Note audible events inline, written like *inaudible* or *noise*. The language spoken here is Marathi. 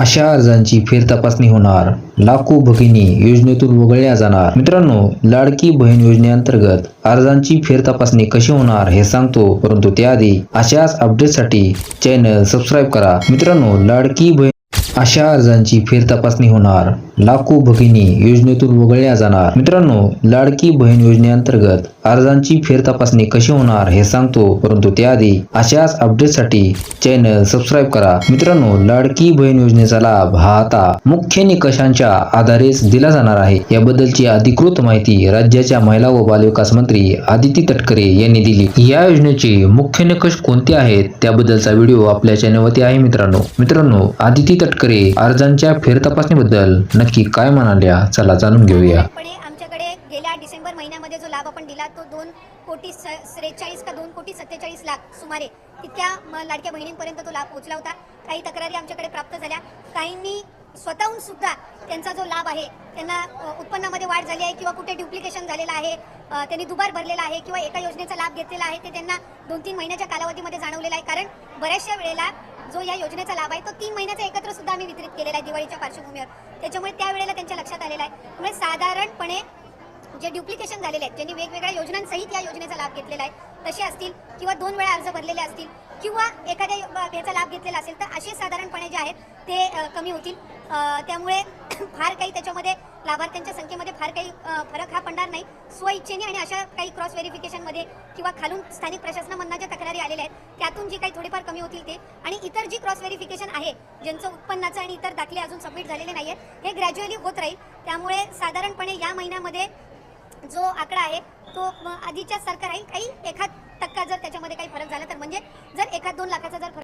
अशा अर्जांची फेरतपासणी होणार. लाखो भगिनी योजनेतून वगळल्या जाणार. मित्रांनो लाडकी बहीण योजनेअंतर्गत अर्जांची फेरतपासणी कशी होणार हे सांगतो परंतु त्याआधी अशाच अपडेटसाठी चॅनल सबस्क्राईब करा. मित्रांनो लाडकी बहीण अशा अर्जांची फेरतपासणी होणार. लाखो भगिनी योजनेतून वगळल्या जाणार. मित्रांनो लाडकी बहीण योजनेअंतर्गत अर्जांची फेरतपासणी कशी होणार हे सांगतो परंतु त्याआधी अशाच अपडेटसाठी चॅनल सबस्क्राईब करा. मित्रांनो लाडकी बहीण योजनेचा लाभ हा आता मुख्य निकषांच्या आधारेच दिला जाणार आहे. याबद्दलची अधिकृत माहिती राज्याच्या महिला व बालविकास मंत्री आदिती तटकरे यांनी दिली. या योजनेचे मुख्य निकष कोणते आहेत? त्याबद्दलचा व्हिडिओ आपल्या चॅनलवरती आहे मित्रांनो. मित्रांनो आदिती तटकरे अर्जांच्या फेरतपासणीबद्दल नक्की काय म्हणाल्या? चला जाणून घेऊया. आमच्याकडे गेल्या डिसेंबर महिन्यामध्ये जो लाभ आपण दिला तो दोन कोटी त्रेचाळीस का दोन कोटी सत्तेचाळीस लाख सुमारे तितक्या म- लाडक्या बहिणींपर्यंत तो लाभ पोहोचला होता. काही तक्रारी आमच्याकडे प्राप्त झाल्या. काहींनी स्वतःहून सुद्धा त्यांचा जो लाभ आहे त्यांना उत्पन्नामध्ये वाढ झाली आहे किंवा कुठे ड्युप्लिकेशन झालेलं आहे त्यांनी दुबार भरलेला आहे किंवा एका योजनेचा लाभ घेतलेला आहे ते त्यांना दोन तीन महिन्याच्या कालावधीमध्ये जाणवलेला आहे. कारण बऱ्याचशा वेळेला जो या योजनेचा लाभ आहे तो तीन महिन्याचा एकत्र सुद्धा आम्ही वितरित केलेला आहे दिवाळीच्या पार्श्वभूमीवर. त्याच्यामुळे त्यावेळेला त्यांच्या लक्षात आलेला आहे. त्यामुळे साधारणपणे जे ड्युप्लिकेशन झालेले आहेत ज्यांनी वेगवेगळ्या योजनांसहित या योजनेचा लाभ घेतलेला आहे तसे असतील किंवा दोन वेळा अर्ज भरलेले असतील किंवा एखाद्या याचा लाभ घेतलेला असेल तर असे साधारणपणे जे आहेत ते कमी होतील. त्यामुळे *clears throat* फार काही त्याच्यामध्ये लाभार्थ्यांच्या संख्येमध्ये फार काही फरक हा पडणार नाही. स्वइच्छेने आणि अशा काही क्रॉस व्हेरिफिकेशनमध्ये किंवा खालून स्थानिक प्रशासनामधनं ज्या त्यातून जी काही थोडेफार कमी होतील ते. आणि इतर जी क्रॉस व्हेरिफिकेशन आहे ज्यांचं उत्पन्नाचं आणि इतर दाखले अजून सबमिट झालेले नाही आहेत हे ग्रॅज्युअली होत राहील. त्यामुळे साधारणपणे या महिन्यामध्ये जो आकडा आहे तो म, आधीच्या सारखा राहील. काही एखाद टक्का जर त्याच्यामध्ये काही फरक झाला तर म्हणजे जर एखाद दोन लाखाचा जर